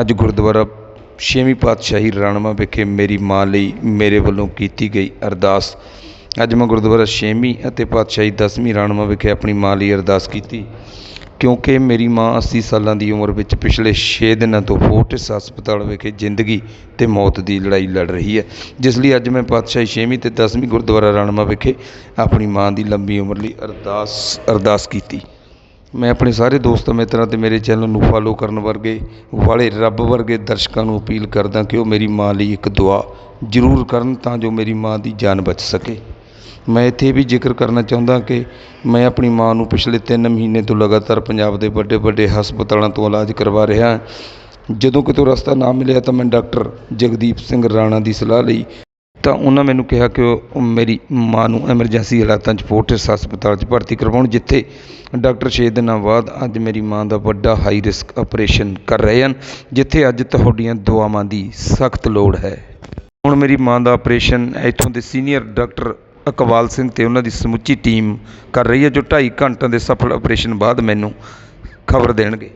ਅੱਜ ਗੁਰਦੁਆਰਾ ਛੇਵੀਂ ਪਾਤਸ਼ਾਹੀ ਰਾਣਵਾ ਵਿਖੇ ਮੇਰੀ ਮਾਂ ਲਈ ਮੇਰੇ ਵੱਲੋਂ ਕੀਤੀ ਗਈ ਅਰਦਾਸ। ਅੱਜ ਮੈਂ ਗੁਰਦੁਆਰਾ ਛੇਵੀਂ ਅਤੇ ਪਾਤਸ਼ਾਹੀ ਦਸਵੀਂ ਰਾਣਵਾ ਵਿਖੇ ਆਪਣੀ ਮਾਂ ਲਈ ਅਰਦਾਸ ਕੀਤੀ। ਕਿਉਂਕਿ ਮੇਰੀ ਮਾਂ 80 ਸਾਲਾਂ ਦੀ ਉਮਰ ਵਿੱਚ ਪਿਛਲੇ 6 ਦਿਨਾਂ ਤੋਂ ਫੋਰਟਿਸ ਹਸਪਤਾਲ ਵਿਖੇ ਜ਼ਿੰਦਗੀ ਤੇ ਮੌਤ ਦੀ ਲੜਾਈ ਲੜ ਰਹੀ ਹੈ। ਜਿਸ ਲਈ ਅੱਜ ਮੈਂ ਪਾਤਸ਼ਾਹੀ ਛੇਵੀਂ ਤੇ ਦਸਵੀਂ ਗੁਰਦੁਆਰਾ ਰਾਣਵਾ ਵਿਖੇ ਆਪਣੀ ਮਾਂ ਦੀ ਲੰਬੀ ਉਮਰ ਲਈ ਅਰਦਾਸ ਅਰਦਾਸ ਕੀਤੀ। ਮੈਂ ਆਪਣੇ ਸਾਰੇ ਦੋਸਤਾਂ ਮਿੱਤਰਾਂ ਅਤੇ ਮੇਰੇ ਚੈਨਲ ਨੂੰ ਫਾਲੋ ਕਰਨ ਵਰਗੇ, ਵਾਲੇ ਰੱਬ ਵਰਗੇ ਦਰਸ਼ਕਾਂ ਨੂੰ ਅਪੀਲ ਕਰਦਾ ਕਿ ਉਹ ਮੇਰੀ ਮਾਂ ਲਈ ਇੱਕ ਦੁਆ ਜ਼ਰੂਰ ਕਰਨ ਤਾਂ ਜੋ ਮੇਰੀ ਮਾਂ ਦੀ ਜਾਨ ਬਚ ਸਕੇ। ਮੈਂ ਇੱਥੇ ਵੀ ਜ਼ਿਕਰ ਕਰਨਾ ਚਾਹੁੰਦਾ ਕਿ ਮੈਂ ਆਪਣੀ ਮਾਂ ਨੂੰ ਪਿਛਲੇ 3 ਮਹੀਨੇ ਤੋਂ ਲਗਾਤਾਰ ਪੰਜਾਬ ਦੇ ਵੱਡੇ ਵੱਡੇ ਹਸਪਤਾਲਾਂ ਤੋਂ ਇਲਾਜ ਕਰਵਾ ਰਿਹਾ। ਜਦੋਂ ਕਿਤੋਂ ਰਸਤਾ ਨਾ ਮਿਲਿਆ ਤਾਂ ਮੈਂ ਡਾਕਟਰ ਜਗਦੀਪ ਸਿੰਘ ਰਾਣਾ ਦੀ ਸਲਾਹ ਲਈ ਤਾਂ ਉਹਨਾਂ ਮੈਨੂੰ ਕਿਹਾ ਕਿ ਉਹ ਮੇਰੀ ਮਾਂ ਨੂੰ ਐਮਰਜੈਂਸੀ ਹਾਲਾਤਾਂ 'ਚ ਫੋਰਟਿਸ ਹਸਪਤਾਲ 'ਚ ਭਰਤੀ ਕਰਵਾਉਣ, ਜਿੱਥੇ ਡਾਕਟਰ ਛੇ ਦਿਨਾਂ ਬਾਅਦ ਅੱਜ ਮੇਰੀ ਮਾਂ ਦਾ ਵੱਡਾ ਹਾਈ ਰਿਸਕ ਆਪਰੇਸ਼ਨ ਕਰ ਰਹੇ ਹਨ, ਜਿੱਥੇ ਅੱਜ ਤੁਹਾਡੀਆਂ ਦੁਆਵਾਂ ਦੀ ਸਖਤ ਲੋੜ ਹੈ। ਹੁਣ ਮੇਰੀ ਮਾਂ ਦਾ ਆਪਰੇਸ਼ਨ ਇੱਥੋਂ ਦੇ ਸੀਨੀਅਰ ਡਾਕਟਰ ਅਕਵਾਲ ਸਿੰਘ ਤੇ ਉਹਨਾਂ ਦੀ ਸਮੁੱਚੀ ਟੀਮ ਕਰ ਰਹੀ ਹੈ, ਜੋ 2.5 ਘੰਟਿਆਂ ਦੇ ਸਫਲ ਆਪਰੇਸ਼ਨ ਬਾਅਦ ਮੈਨੂੰ ਖਬਰ ਦੇਣਗੇ।